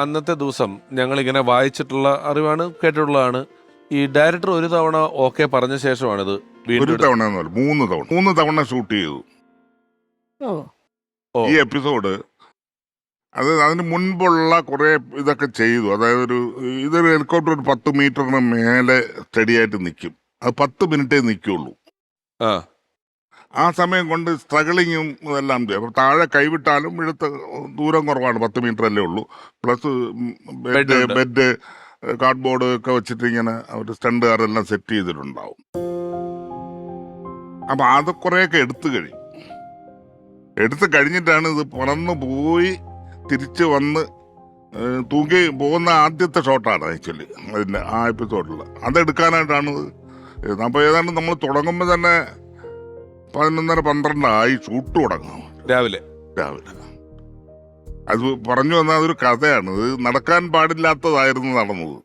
അന്നത്തെ ദിവസം ഞങ്ങൾ ഇങ്ങനെ വായിച്ചിട്ടുള്ള അറിവാണ് കേട്ടിട്ടുള്ളതാണ്. ഈ ഡയറക്ടർ ഒരു തവണ ഓക്കെ പറഞ്ഞ ശേഷമാണിത് ഒരു വീണ്ടും തവണ എന്നല്ല മൂന്ന് തവണ. മൂന്ന് തവണ ഷൂട്ട് ചെയ്തു. ഓ. ഓ. ഈ എപ്പിസോഡ് അത് അതിന് മുൻപുള്ള കുറെ ഇതൊക്കെ ചെയ്തു. അതായത് ഒരു ഇതൊരു ഹെലികോപ്റ്റർ ഒരു പത്ത് മീറ്ററിന് മേലെ സ്റ്റഡി ആയിട്ട് നിൽക്കും അത് പത്ത് മിനിറ്റേ നിൽക്കുള്ളൂ ആ. ആ സമയം കൊണ്ട് സ്ട്രഗിളിങ്ങും ഇതെല്ലാം ചെയ്യും. അപ്പൊ താഴെ കൈവിട്ടാലും ഇഴുത്ത് ദൂരം കുറവാണ് പത്ത് മീറ്റർ അല്ലേ ഉള്ളൂ. Plus bed card bed cardboard ഒക്കെ വെച്ചിട്ട് ഇങ്ങനെ അവർ സ്റ്റണ്ടുകാരെല്ലാം സെറ്റ് ചെയ്തിട്ടുണ്ടാവും. അപ്പം അത് കുറേയൊക്കെ എടുത്തു കഴിയും. എടുത്തു കഴിഞ്ഞിട്ടാണ് ഇത് പറന്നു പോയി തിരിച്ച് വന്ന് തൂങ്ങി പോകുന്ന ആദ്യത്തെ ഷോട്ടാണ് ആക്ച്വലി അതിന്റെ ആ എപ്പിസോഡിൽ അതെടുക്കാനായിട്ടാണ് ഇത്. ഇത് അപ്പൊ ഏതാണ്ട് നമ്മൾ തുടങ്ങുമ്പോൾ തന്നെ പതിനൊന്നര പന്ത്രണ്ടായി ഷൂട്ട് തുടങ്ങും. രാവിലെ. രാവിലെ. അത് പറഞ്ഞു വന്നാൽ അതൊരു കഥയാണ്. ഇത് നടക്കാൻ പാടില്ലാത്തതായിരുന്നു നടന്നത്.